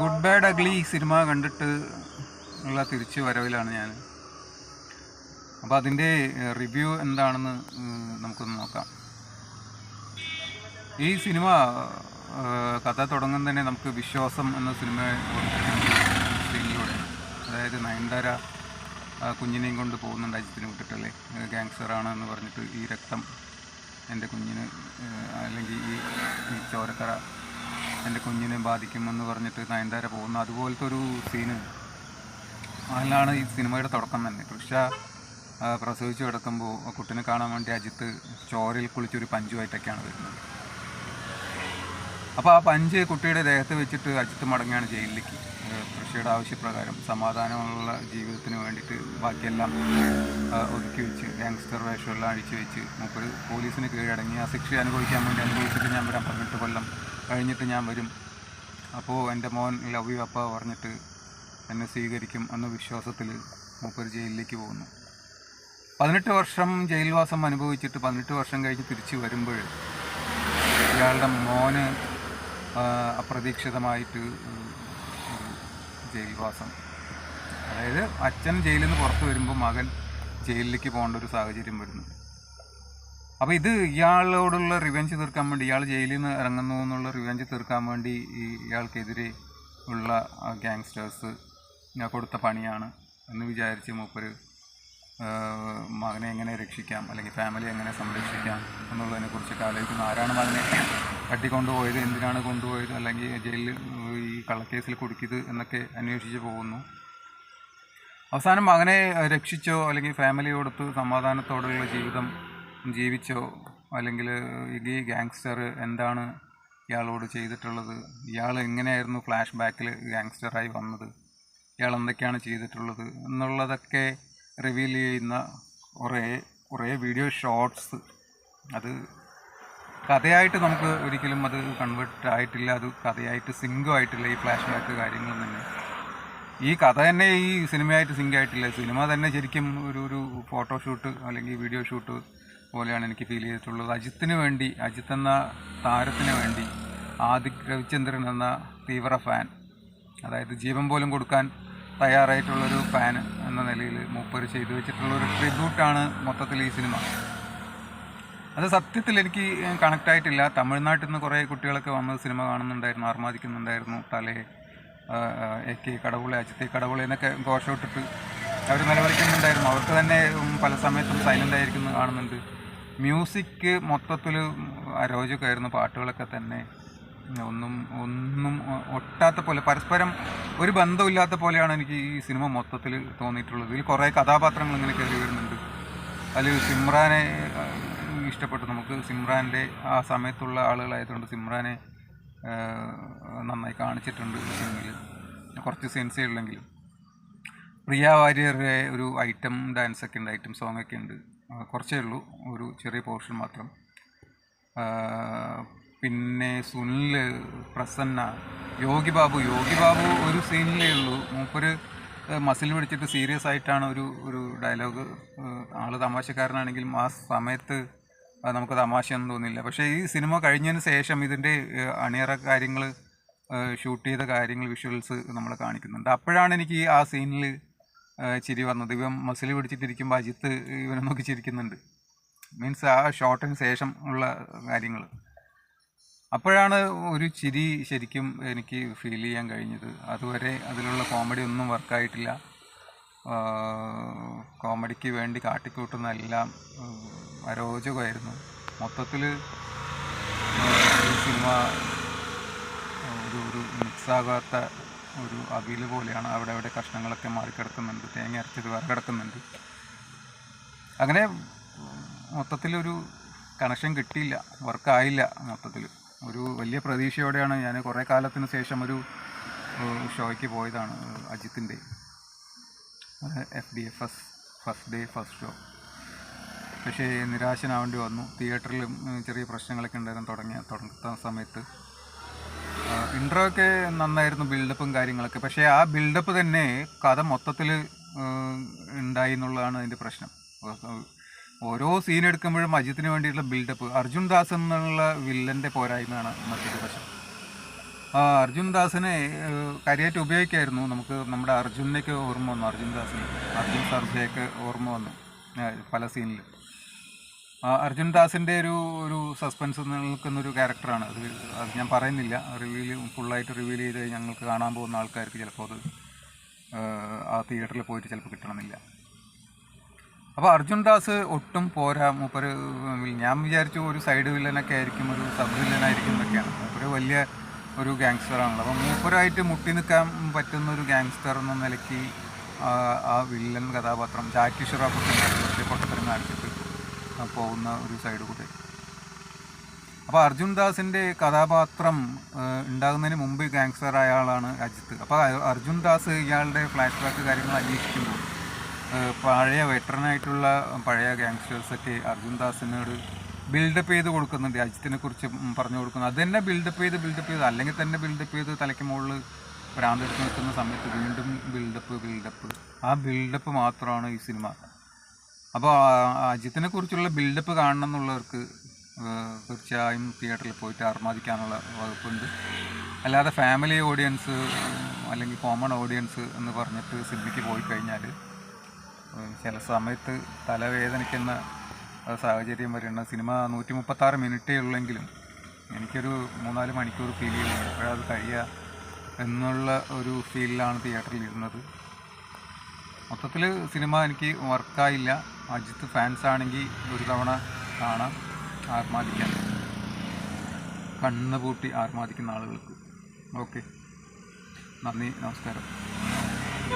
Good bad ugly cinema കണ്ടിട്ട് ഉള്ള തിരിച്ചു വരവിലാണ് ഞാൻ. അപ്പോൾ അതിന്റെ റിവ്യൂ എന്താണെന്ന് നമുക്കൊന്ന് നോക്കാം. ഈ സിനിമ കഥ തുടങ്ങുന്ന തന്നെ നമുക്ക് വിശ്വാസം എന്ന സിനിമ സീനിലൂടെ അതായത് നയൻതാര കുഞ്ഞിനെയും കൊണ്ട് പോകുന്നുണ്ട് അജിത്തിനെ വിട്ടിട്ടല്ലേ ഗാങ്സ്റ്ററാണ് എന്ന് പറഞ്ഞിട്ട് ഈ രക്തം എന്റെ കുഞ്ഞിന് അല്ലെങ്കിൽ ഈ ചോരക്കറ എന്റെ കുഞ്ഞിനെ ബാധിക്കുമെന്ന് പറഞ്ഞിട്ട് നയൻതാര പോകുന്നു. അതുപോലത്തെ ഒരു സീന് അതിലാണ് ഈ സിനിമയുടെ തുടക്കം തന്നെ. തൃഷ പ്രസവിച്ചു കിടക്കുമ്പോൾ കുട്ടിനെ കാണാൻ വേണ്ടി അജിത്ത് ചോരയിൽ കുളിച്ചൊരു പഞ്ചുമായിട്ടൊക്കെയാണ് വരുന്നത്. അപ്പോൾ ആ പഞ്ച് കുട്ടിയുടെ ദേഹത്ത് വെച്ചിട്ട് അജിത്ത് മടങ്ങുകയാണ് ജയിലിലേക്ക്. കൃഷിയുടെ ആവശ്യപ്രകാരം സമാധാനമുള്ള ജീവിതത്തിന് വേണ്ടിയിട്ട് ബാക്കിയെല്ലാം ഒതുക്കി വെച്ച് ഗാങ്സ്റ്റർ വേഷമെല്ലാം അഴിച്ചു വെച്ച് മൂപ്പര് പോലീസിന് കീഴടങ്ങി. ആ ശിക്ഷ അനുഭവിക്കാൻ വേണ്ടി അനുഭവിച്ചിട്ട് ഞാൻ വരാം. പതിനെട്ട് കൊല്ലം കഴിഞ്ഞിട്ട് ഞാൻ വരും. അപ്പോൾ എന്റെ മോൻ ലവ് യു അപ്പ പറഞ്ഞിട്ട് എന്നെ സ്വീകരിക്കും എന്ന വിശ്വാസത്തിൽ മൂപ്പർ ജയിലിലേക്ക് പോകുന്നു. പതിനെട്ട് വർഷം ജയിൽവാസം അനുഭവിച്ചിട്ട് പതിനെട്ട് വർഷം കഴിഞ്ഞ് തിരിച്ചു വരുമ്പോൾ ഇയാളുടെ മോന് അപ്രതീക്ഷിതമായിട്ട് ജയിൽവാസം. അതായത് അച്ഛൻ ജയിലിൽ നിന്ന് പുറത്ത് വരുമ്പോൾ മകൻ ജയിലിലേക്ക് പോകേണ്ട ഒരു സാഹചര്യം വരുന്നു. അപ്പോൾ ഇത് ഇയാളോടുള്ള റിവെഞ്ച് തീർക്കാൻ വേണ്ടി ഇയാൾ ജയിലിൽ നിന്ന് ഇറങ്ങുന്നു എന്നുള്ള റിവെഞ്ച് തീർക്കാൻ വേണ്ടി ഇയാൾക്കെതിരെ ഉള്ള ഗാങ്സ്റ്റേഴ്സ് കൊടുത്ത പണിയാണ് എന്ന് വിചാരിച്ച് മൂപ്പര് മകനെ എങ്ങനെ രക്ഷിക്കാം അല്ലെങ്കിൽ ഫാമിലി എങ്ങനെ സംരക്ഷിക്കാം എന്നുള്ളതിനെ കുറിച്ചൊക്കെ ആലോചിക്കുന്നു. ആരാണ് മകനെ തട്ടിക്കൊണ്ടുപോയത് എന്തിനാണ് കൊണ്ടുപോയത് അല്ലെങ്കിൽ ജയിലിൽ ഈ കള്ളക്കേസിൽ കുടുക്കിയത് എന്നൊക്കെ അന്വേഷിച്ച് പോകുന്നു. അവസാനം മകനെ രക്ഷിച്ചോ അല്ലെങ്കിൽ ഫാമിലിയോടൊത്ത് സമാധാനത്തോടെയുള്ള ജീവിതം ജീവിച്ചോ? അല്ലെങ്കിൽ ഈ ഗാങ്സ്റ്റർ എന്താണ് ഇയാളോട് ചെയ്തിട്ടുള്ളത്? ഇയാൾ എങ്ങനെയായിരുന്നു ഫ്ലാഷ് ബാക്കിൽ ഗാങ്സ്റ്ററായി വന്നത്? ഇയാൾ എന്തൊക്കെയാണ് ചെയ്തിട്ടുള്ളത്? എന്നുള്ളതൊക്കെ റിവീൽ ചെയ്യുന്ന കുറേ കുറേ വീഡിയോ ഷോർട്സ് അത് കഥയായിട്ട് നമുക്ക് ഒരിക്കലും അത് കൺവേർട്ട് ആയിട്ടില്ല. അത് കഥയായിട്ട് സിങ്കും ആയിട്ടില്ല ഈ ഫ്ലാഷ് ബാക്ക് കാര്യങ്ങളും തന്നെ. ഈ കഥ തന്നെ ഈ സിനിമയായിട്ട് സിങ്ക് ആയിട്ടില്ല. സിനിമ തന്നെ ശരിക്കും ഒരു ഒരു ഫോട്ടോഷൂട്ട് അല്ലെങ്കിൽ വീഡിയോ ഷൂട്ട് പോലെയാണ് എനിക്ക് ഫീൽ ചെയ്തിട്ടുള്ളത്. അജിത്തിന് വേണ്ടി അജിത്ത് എന്ന താരത്തിന് വേണ്ടി ആദിക് രവിചന്ദ്രൻ എന്ന തീവ്ര ഫാൻ അതായത് ജീവൻ പോലും കൊടുക്കാൻ തയ്യാറായിട്ടുള്ളൊരു ഫാൻ എന്ന നിലയിൽ മൂപ്പർ ചെയ്തു വെച്ചിട്ടുള്ള ഒരു ട്രിബ്യൂട്ടാണ് മൊത്തത്തിൽ ഈ സിനിമ അത് സത്യത്തിൽ എനിക്ക് കണക്ട് ആയിട്ടില്ല. തമിഴ്നാട്ടിൽ നിന്ന് കുറേ കുട്ടികളൊക്കെ വന്ന് സിനിമ കാണുന്നുണ്ടായിരുന്നു ആർമാദിക്കുന്നുണ്ടായിരുന്നു. തലേ എ കെ കടവുളെ അജിത്തെ കടവുളെ എന്നൊക്കെ ഘോഷമിട്ടിട്ട് അവർ നിലവിളിക്കുന്നുണ്ടായിരുന്നു. അവർക്ക് തന്നെ പല സമയത്തും സൈലന്റ് ആയിരിക്കുന്നത് കാണുന്നുണ്ട്. മ്യൂസിക് മൊത്തത്തിൽ അരോചകമായിരുന്നു പാട്ടുകളൊക്കെ തന്നെ. ഒന്നും ഒന്നും ഒട്ടാത്ത പോലെ പരസ്പരം ഒരു ബന്ധമില്ലാത്ത പോലെയാണ് എനിക്ക് ഈ സിനിമ മൊത്തത്തിൽ തോന്നിയിട്ടുള്ളത്. ഇതിൽ കുറേ കഥാപാത്രങ്ങൾ ഇങ്ങനെ കയറി വരുന്നുണ്ട്. അതിൽ സിമ്രാനെ ഇഷ്ടപ്പെട്ടു. നമുക്ക് സിമ്രാന്റെ ആ സമയത്തുള്ള ആളുകളായതുകൊണ്ട് സിമ്രാനെ നന്നായി കാണിച്ചിട്ടുണ്ട് സിനിമയിൽ കുറച്ച് സെൻസേ ഉള്ളെങ്കിലും. പ്രിയ വാര്യരുടെ ഒരു ഐറ്റം ഡാൻസൊക്കെ ഉണ്ട് ഐറ്റം സോങ്ങൊക്കെ ഉണ്ട്. കുറച്ചേ ഉള്ളൂ. ഒരു ചെറിയ പോർഷൻ മാത്രം. പിന്നെ സുനിൽ പ്രസന്ന യോഗി ബാബു. യോഗി ബാബു ഒരു സീനിലേ ഉള്ളൂ. മൂപ്പര് മസിൽ പിടിച്ചിട്ട് സീരിയസ് ആയിട്ടാണ് ഒരു ഒരു ഡയലോഗ് ആൾ തമാശക്കാരനാണെങ്കിലും ആ സമയത്ത് നമുക്ക് തമാശയൊന്നും തോന്നില്ല. പക്ഷേ ഈ സിനിമ കഴിഞ്ഞതിന് ശേഷം ഇതിന്റെ അണിയറ കാര്യങ്ങൾ ഷൂട്ട് ചെയ്ത കാര്യങ്ങൾ വിഷ്വൽസ് നമ്മൾ കാണിക്കുന്നുണ്ട്. അപ്പോഴാണ് എനിക്ക് ആ സീനിൽ ചിരി വന്നത് ഇവൻ മസിൽ പിടിച്ചിട്ടിരിക്കുമ്പോൾ അജിത്ത് ഇവനെ നോക്കി ചിരിക്കുന്നുണ്ട്. മീൻസ് ആ ഷോട്ടിന് ശേഷം ഉള്ള കാര്യങ്ങൾ അപ്പോഴാണ് ഒരു ചിരി ശരിക്കും എനിക്ക് ഫീൽ ചെയ്യാൻ കഴിഞ്ഞത്. അതുവരെ അതിലുള്ള കോമഡി ഒന്നും വർക്കായിട്ടില്ല കോമഡിക്ക് വേണ്ടി കാട്ടിക്കൂട്ടുന്ന എല്ലാം അരോചകമായിരുന്നു. മൊത്തത്തിൽ ഈ സിനിമ ഒരു ഒരു മിക്സാകാത്ത ഒരു അവിൽ പോലെയാണ് അവിടെ അവിടെ കഷ്ണങ്ങളൊക്കെ മാറിക്കിടക്കുന്നുണ്ട് തേങ്ങ അരച്ചത് വേറെ കിടക്കുന്നുണ്ട് അങ്ങനെ മൊത്തത്തിലൊരു കണക്ഷൻ കിട്ടിയില്ല വർക്കായില്ല മൊത്തത്തിൽ ഒരു വലിയ പ്രതീക്ഷയോടെയാണ് ഞാൻ കുറേ കാലത്തിന് ശേഷം ഒരു ഷോയ്ക്ക് പോയതാണ് അജിത്തിന്റെ F D F S first day first show പക്ഷേ നിരാശനാവേണ്ടി വന്നു. തിയേറ്ററിലും ചെറിയ പ്രശ്നങ്ങളൊക്കെ ഉണ്ടായിരുന്നു തുടങ്ങിയ തുടങ്ങുന്ന സമയത്ത്. ഇൻട്രോ ഒക്കെ നന്നായിരുന്നു ബിൽഡപ്പും കാര്യങ്ങളൊക്കെ. പക്ഷേ ആ ബിൽഡപ്പ് തന്നെ കഥ മൊത്തത്തിൽ ഉണ്ടായി എന്നുള്ളതാണ് അതിന്റെ പ്രശ്നം. ഓരോ സീൻ എടുക്കുമ്പോഴും അജിത്തിന് വേണ്ടിയിട്ടുള്ള ബിൽഡപ്പ് അർജുൻ ദാസ് എന്നുള്ള വില്ലന്റെ പോരായ്മയാണ് മറ്റൊരു പ്രശ്നം. അർജുൻ ദാസിനെ കാര്യമായിട്ട് ഉപയോഗിക്കായിരുന്നു. നമുക്ക് നമ്മുടെ അർജുനൊക്കെ ഓർമ്മ വന്നു. അർജുൻ ദാസിന് അർജുൻ സർജയൊക്കെ ഓർമ്മ വന്നു പല സീനിൽ അർജുൻ ദാസിന്റെ ഒരു ഒരു സസ്പെൻസ് നിൽക്കുന്ന ഒരു ക്യാരക്ടറാണ് അത് അത് ഞാൻ പറയുന്നില്ല. റിവീൽ ഫുള്ളായിട്ട് റിവീൽ ചെയ്ത് ഞങ്ങൾക്ക് കാണാൻ പോകുന്ന ആൾക്കാർക്ക് ചിലപ്പോൾ അത് ആ തിയേറ്ററിൽ പോയിട്ട് ചിലപ്പോൾ കിട്ടണമെന്നില്ല. അപ്പോൾ അർജുൻ ദാസ് ഒട്ടും പോരാ. മൂപ്പര് ഞാൻ വിചാരിച്ചു ഒരു സൈഡ് വില്ലനൊക്കെ ആയിരിക്കും ഒരു സബ് വില്ലനായിരിക്കും എന്നൊക്കെയാണ്. മൂപ്പര് വലിയ ഒരു ഗാങ്സ്റ്ററാണല്ലോ അപ്പോൾ മൂപ്പരായിട്ട് മുട്ടി നിൽക്കാൻ പറ്റുന്ന ഒരു ഗാങ്സ്റ്റർ എന്ന നിലയ്ക്ക് ആ വില്ലൻ കഥാപാത്രം ജാക്കി ഷുറാഫ് പൊട്ടത്തരുന്ന പൊട്ടത്തരം കാണിച്ചിട്ട് പോകുന്ന ഒരു സൈഡ് കൂടെ. അപ്പോൾ അർജുൻ ദാസിന്റെ കഥാപാത്രം ഉണ്ടാകുന്നതിന് മുമ്പ് ഗാങ്സ്റ്റർ ആയ ആളാണ് അജിത്ത്. അപ്പോൾ അർജുൻ ദാസ് ഇയാളുടെ ഫ്ലാഷ് ബാക്ക് കാര്യങ്ങൾ അന്വേഷിക്കുമ്പോൾ പഴയ വെറ്ററനായിട്ടുള്ള പഴയ ഗാങ്സ്റ്റേഴ്സൊക്കെ അർജുൻ ദാസിനോട് ബിൽഡപ്പ് ചെയ്ത് കൊടുക്കുന്നുണ്ട്. അജിത്തിനെ കുറിച്ച് പറഞ്ഞു കൊടുക്കുന്നു. അത് തന്നെ ബിൽഡപ്പ് ചെയ്ത് ബിൽഡപ്പ് ചെയ്ത് അല്ലെങ്കിൽ തന്നെ ബിൽഡപ്പ് ചെയ്ത് തലയ്ക്ക് മുകളിൽ ഭ്രാന്തെടുത്ത് നിൽക്കുന്ന സമയത്ത് വീണ്ടും ബിൽഡപ്പ് ബിൽഡപ്പ് ആ ബിൽഡപ്പ് മാത്രമാണ് ഈ സിനിമ അപ്പോൾ അജിത്തിനെ കുറിച്ചുള്ള ബിൽഡപ്പ് കാണണം എന്നുള്ളവർക്ക് തീർച്ചയായും തിയേറ്ററിൽ പോയിട്ട് ആർമാദിക്കാനുള്ള വകുപ്പുണ്ട്. അല്ലാതെ ഫാമിലി ഓഡിയൻസ് അല്ലെങ്കിൽ കോമൺ ഓഡിയൻസ് എന്ന് പറഞ്ഞിട്ട് സിനിമയ്ക്ക് പോയി കഴിഞ്ഞാൽ ചില സമയത്ത് തലവേദനിക്കുന്ന സാഹചര്യം വരുന്ന സിനിമ നൂറ്റി മുപ്പത്താറ് മിനിറ്റേ ഉള്ളെങ്കിലും എനിക്കൊരു മൂന്നാൽ മണിക്കൂർ ഫീൽ ചെയ്യുന്നുണ്ട് അപ്പോഴത് കഴിയുക എന്നുള്ള ഒരു ഫീലിലാണ് തിയേറ്ററിൽ ഇരുന്നത്. മൊത്തത്തിൽ സിനിമ എനിക്ക് വർക്കായില്ല അജിത്ത് ഫാൻസ് ആണെങ്കിൽ ഒരു തവണ കാണാം ആർമാദിക്കാം കണ്ണ് പൂട്ടി ആർമാദിക്കുന്ന ആളുകൾക്ക്. ഓക്കെ നന്ദി നമസ്കാരം.